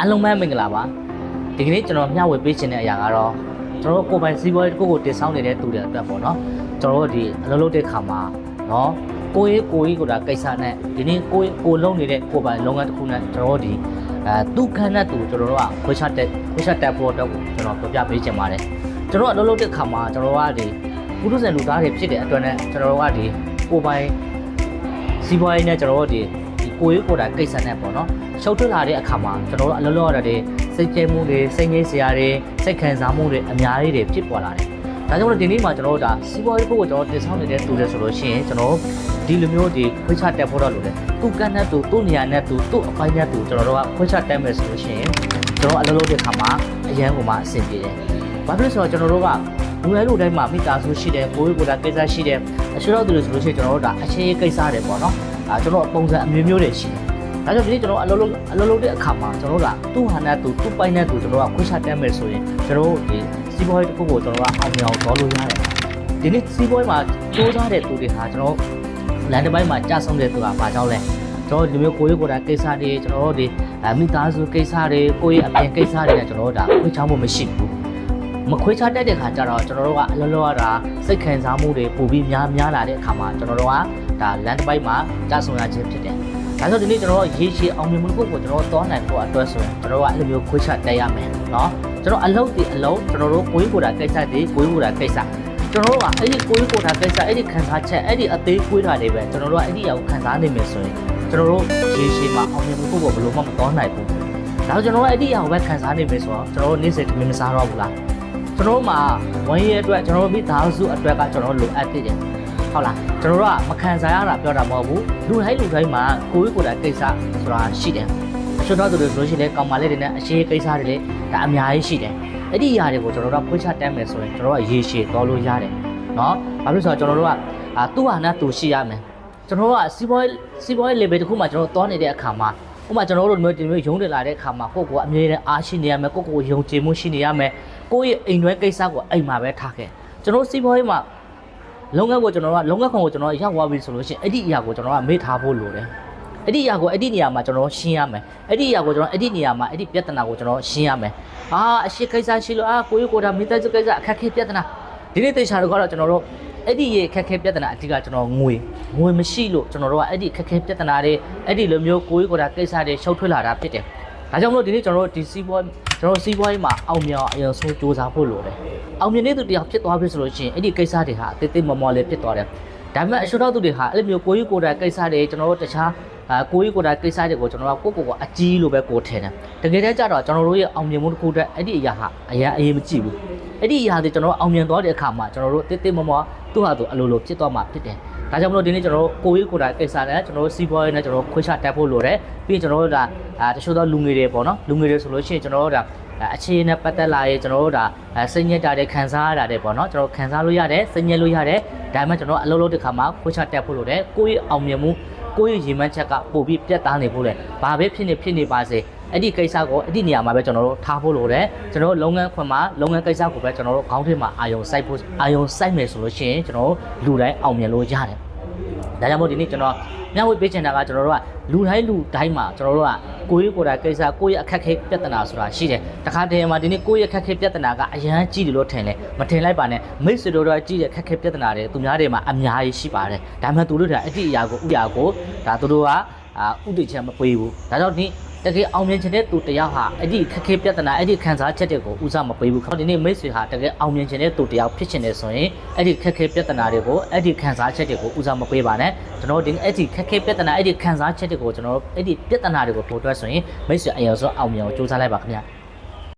အားလုံးပဲမင်္ဂလာပါဒီကနေ့ကျွန်တော်မျှဝေပေးခြင်းတဲ့အရာကတော့ကျွန်တော်တို့ကိုယ်ပိုင်စီးပွားရေးတစ်ခုကိုတင်ဆောင်နေတဲ့သူတွေအတွက်ပေါ့နော်ကျွန်တော်တို့ဒီအလုပ်လုပ်တဲ့ခါမှာနော်ကိုယ်ရေးကိုယ်ရေးကိုဒါကိစ္စနဲ့ဒီနေ့ကိုယ်ကိုလုံးနေတဲ့ကိုယ်ပိုင်လုပ်ငန်းတစ်ခုနဲ့ကျွန်တော်တို့ဒီအဲသူ့ခန်းနဲ့သူကျွန်တော်တို့ကခွဲခြားတက်ခွဲခြားတက်ဖို့အတွက်ကိုကျွန်တော်ပြပြပေးခြင်းပါတယ်ကျွန်တော်အလုပ်လုပ်တဲ့ခါမှာကျွန်တော်တို့ကဒီပုထုဇဉ်လူသားတွေဖြစ်တဲ့အတွက်နဲ့ကျွန်တော်တို့ကဒီကိုယ်ပိုင်စီးပွားရေးနဲ့ကျွန်တော်တို့ဒီဒီ ကိုရေးကိုယ်တာကိစ္စနဲ့ပေါ့နော်ရှုပ်ထွေးလာတဲ့အခါမှာကျွန်တော်တို့အလုံးလုံးရတဲ့စိတ်ကြဲမှုတွေစိတ်ငြိမ်းစရာတွေစိတ်ခံစားမှုတွေအများကြီးတွေဖြစ်ပေါ်လာတယ်။ဒါကြောင့်မို့ဒီနေ့မှာကျွန်တော်တို့ဒါစီးပွားရေးဘုတ်ကိုကျွန်တော်တင်ဆောင်နေတဲ့သူတွေဆိုလို့ရှိရင်ကျွန်တော်ဒီလိုမျိုးဒီခွဲခြားတက်ဖို့တော့လိုတယ်။သူ့ကန်းနဲ့သူသူ့နေရာနဲ့သူသူ့အပိုင်းနဲ့သူကျွန်တော်တို့ကခွဲခြားတက်မယ်ဆိုလို့ရှိရင်ကျွန်တော်အလုံးလုံးတဲ့အခါမှာအရန်ကိုမှအဆင်ပြေတယ်။ဘာဖြစ်လို့ဆိုတော့ကျွန်တော်တို့ကလူရဲလူတိုင်းမှာမိသားစုရှိတယ်ကိုယ်ကိုယ်တာကိစ္စရှိတယ်အရှိတော့သူတွေဆိုလို့ရှိရင်ကျွန်တော်တို့ဒါအခြေရေးကိစ္စတွေပေါ့နော် အဲကျွန်တော်ပုံစံအမျိုးမျိုးတွေရှိတယ်ဒါကြောင့်ဒီနေ့ကျွန်တော်အလုပ်လုပ်အလုပ်လုပ်တဲ့အခါမှာကျွန်တော်တို့ကသူ့ဟာနဲ့သူသူ့ပိုင်နဲ့သူကျွန်တော်ကခွင့်ချတက်မယ်ဆိုရင်ကျွန်တော်တို့ဒီစီးပွားရေးတစ်ခုကိုကျွန်တော်ကအောင်မြင်အောင်တော်လို့ရတယ်ဒီနေ့စီးပွားရေးမှာစူးစမ်းတဲ့သူတွေဟာကျွန်တော်လမ်းတစ်ပိုင်းမှာကြာဆုံးတဲ့သူကဘာကြောင့်လဲကျွန်တော်ဒီမျိုးကိုရေးကိုယ်တာကိစ္စတွေကျွန်တော်တို့ဒီမိသားစုကိစ္စတွေကိုရေးအပြင်ကိစ္စတွေနဲ့ကျွန်တော်တို့ဒါခွင့်ချမှုမရှိဘူး မခွေးချတတ်တဲ့ခါကျတော့ကျွန်တော်တို့ကအလုံးလုံးရတာစိတ်ခံစားမှုတွေပိုပြီးများများလာတဲ့အခါမှာကျွန်တော်တို့ကဒါလမ်းတစ်ပိုက်မှာကြာဆုံးရခြင်းဖြစ်တယ်။ဒါကြောင့်ဒီနေ့ကျွန်တော်တို့ရေရှည်အောင်မြင်မှုတစ်ခုကိုကျွန်တော်တို့တောင်းနိုင်ဖို့အတွက်ဆိုရင်ကျွန်တော်တို့ကအဲ့လိုမျိုးခွေးချတက်ရမယ်နော်။ကျွန်တော်အလုပ်ဒီအလုပ်ကျွန်တော်တို့ကိုယ်ကိုယ်တာကိစ္စတွေကိုယ်ကိုယ်တာကိစ္စကျွန်တော်တို့ကအဲ့ဒီကိုယ်ကိုယ်တာကိစ္စအဲ့ဒီခံစားချက်အဲ့ဒီအသေးကိုယ်တာတွေပဲကျွန်တော်တို့ကအဲ့ဒီအရာကိုခံစားနေမယ်ဆိုရင်ကျွန်တော်တို့ရေရှည်မှာအောင်မြင်မှုကိုဘယ်လိုမှမတောင်းနိုင်ဘူး။ဒါကြောင့်ကျွန်တော်တို့အဲ့ဒီအရာကိုပဲခံစားနေမယ်ဆိုတော့ကျွန်တော်တို့နေ့စဉ်ထမင်းမစားတော့ဘူးလား။ ကျွန်တော်တို့မှာဝင်းရဲအတွက်ကျွန်တော်တို့မိသားစုအတွက်ကကျွန်တော်တို့လိုအပ်သေးတယ်ဟုတ်လားကျွန်တော်တို့ကမခံစားရတာပြောတာမဟုတ်ဘူးလူတိုင်းလူတိုင်းမှာကိုယ်ကိုယ်တိုင်ကိစ္စဆိုတာရှိတယ်အရှင်တော်သူတွေဆိုလို့ရှိရင်ကောင်မလေးတွေနဲ့အရှိကိစ္စတွေလေဒါအများကြီးရှိတယ်အဲ့ဒီຢာတွေကိုကျွန်တော်တို့ကဖွင့်ချတတ်မယ်ဆိုရင်ကျွန်တော်တို့ကရေရှည်တော်လို့ရတယ်နော်ဘာလို့လဲဆိုတော့ကျွန်တော်တို့ကအာသူ့ဟာနဲ့သူရှိရမယ်ကျွန်တော်တို့ကစီးပွားရေးစီးပွားရေး level တစ်ခုမှာကျွန်တော်တို့သွားနေတဲ့အခါမှာ ဥပမာကျွန်တော်တို့မျိုးဒီမျိုးရုံးတက်လာတဲ့အခါမှာကိုယ့်ကိုယ်အမြဲတမ်းအားရှိနေရမယ်ကိုယ့်ကိုယ်ယုံကြည်မှုရှိနေရမယ်ကိုယ့်ရဲ့အိမ်တွဲကိစ္စကိုအိမ်မှာပဲထားခဲ့ကျွန်တော်စီးပွားရေးမှာလုပ်ငန်းကိုကျွန်တော်ကလုပ်ငန်းခွန်ကိုကျွန်တော်ရောက်သွားပြီဆိုလို့ရှိရင်အဲ့ဒီအရာကိုကျွန်တော်ကမေ့ထားဖို့လိုတယ်အဲ့ဒီအရာကိုအဲ့ဒီနေရာမှာကျွန်တော်ရှင်းရမယ်အဲ့ဒီအရာကိုကျွန်တော်အဲ့ဒီနေရာမှာအဲ့ဒီပြဿနာကိုကျွန်တော်ရှင်းရမယ်အာအရှိကိစ္စရှိလို့အာကိုကြီးကိုဒါမိသားစုကိစ္စအခက်အခဲပြဿနာဒီနေ့တေချာတော့ကတော့ကျွန်တော်တို့ အဲ့ဒီရဲ့ခက်ခဲပြဿနာအတိကကျွန်တော်ငွေငွေမရှိလို့ကျွန်တော်တို့ကအဲ့ဒီခက်ခဲပြဿနာတွေအဲ့ဒီလိုမျိုးကိုကြီးကိုဒါကိစ္စတွေရှုပ်ထွေးလာတာဖြစ်တယ်ဒါကြောင့်မလို့ဒီနေ့ကျွန်တော်တို့ဒီစီးပွားကျွန်တော်စီးပွားရေးမှာအောင်မြင်အောင်အရင်ဆုံးစူးစမ်းဖို့လိုတယ်အောင်မြင်တဲ့သူတရားဖြစ်သွားပြီဆိုလို့ရှိရင်အဲ့ဒီကိစ္စတွေဟာအသေးသေးမော်မော်လေးဖြစ်သွားတယ်ဒါပေမဲ့အရှုတော်သူတွေဟာအဲ့လိုမျိုးကိုကြီးကိုဒါကိစ္စတွေကျွန်တော်တို့တခြားအာကိုကြီးကိုဒါကိစ္စတွေကိုကျွန်တော်ကကိုကိုကိုအကြီးလို့ပဲကိုထင်တယ်တကယ်တမ်းကျတော့ကျွန်တော်တို့ရဲ့အောင်မြင်မှုတစ်ခုတည်းအဲ့ဒီအရာဟာအရာအရေးမကြည့်ဘူးအဲ့ဒီအရာတွေကျွန်တော်အောင်မြင်သွားတဲ့အခါမှာကျွန်တော်တို့တိတိမမော သူ့ဟာသူအလိုလိုဖြစ်သွားမှာဖြစ်တယ်ဒါကြောင့်မလို့ဒီနေ့ကျွန်တော်တို့ကိုကြီးကိုဒါကိစ္စနဲ့ကျွန်တော်တို့စီးပွားရေးနဲ့ကျွန်တော်တို့ခွဲခြားတက်ဖို့လိုတယ်ပြီးရင်ကျွန်တော်တို့ဒါအာတချို့သောလူငယ်တွေပေါ့နော်လူငယ်တွေဆိုလို့ရှိရင်ကျွန်တော်တို့ဒါအခြေအနေပတ်သက်လာရင်ကျွန်တော်တို့ဒါစိတ်ညစ်တာတွေခံစားရတာတွေပေါ့နော်ကျွန်တော်ခံစားလို့ရတယ်စိတ်ညစ်လို့ရတယ်ဒါပေမဲ့ကျွန်တော်အလုပ်လုပ်တဲ့ခါမှာခွဲခြားတက်ဖို့လိုတယ်ကိုယ့်ရဲ့အောင်မြင်မှုကိုယ့်ရဲ့ရည်မှန်းချက်ကပို့ပြီးပြတ်သားနေဖို့လေဘာပဲဖြစ်နေဖြစ်နေပါစေ အဲ့ဒီကိစ္စကိုအဲ့ဒီနေရာမှာပဲကျွန်တော်တို့ထားဖို့လိုတယ်ကျွန်တော်တို့လုပ်ငန်းခွင်မှာလုပ်ငန်းကိစ္စကိုပဲကျွန်တော်တို့ခေါင်းထဲမှာအာယုံစိုက်ဖို့အာယုံစိုက်မယ်ဆိုလို့ရှိရင်ကျွန်တော်တို့လူတိုင်းအောင်မြင်လို့ရတယ်ဒါကြောင့်မို့ဒီနေ့ကျွန်တော်မျှဝေပေးချင်တာကကျွန်တော်တို့ကလူတိုင်းလူတိုင်းမှာကျွန်တော်တို့ကကိုယ့်ရဲ့ကိုယ်တိုင်ကိစ္စကိုယ့်ရဲ့အခက်အခဲပြဿနာဆိုတာရှိတယ်တခါတည်းမှာဒီနေ့ကိုယ့်ရဲ့အခက်အခဲပြဿနာကအရန်ကြီးတယ်လို့ထင်တယ်မထင်လိုက်ပါနဲ့မိတ်ဆွေတို့တော့ကြီးတဲ့အခက်အခဲပြဿနာတွေသူများတွေမှာအများကြီးရှိပါတယ်ဒါမှမဟုတ်သူတို့ကအတိအရာကိုဥရာကိုဒါသူတို့ကအာဥတည်ချက်မပေးဘူးဒါကြောင့်ဒီ တကယ်အောင်မြင်ချင်တဲ့သူတယောက်ဟာအဲ့ဒီခက်ခဲပြဿနာအဲ့ဒီခံစားချက်တွေကိုဦးစားမပေးဘူး။ဒီနေ့မိတ်ဆွေဟာတကယ်အောင်မြင်ချင်တဲ့သူတယောက်ဖြစ်ချင်တယ်ဆိုရင်အဲ့ဒီခက်ခဲပြဿနာတွေကိုအဲ့ဒီခံစားချက်တွေကိုဦးစားမပေးပါနဲ့။ကျွန်တော်တို့ဒီအဲ့ဒီခက်ခဲပြဿနာအဲ့ဒီခံစားချက်တွေကိုကျွန်တော်တို့အဲ့ဒီပြဿနာတွေကိုပို့အတွက်ဆိုရင်မိတ်ဆွေအရင်ဆုံးအောင်မြင်အောင်စူးစမ်းလိုက်ပါခင်ဗျာ။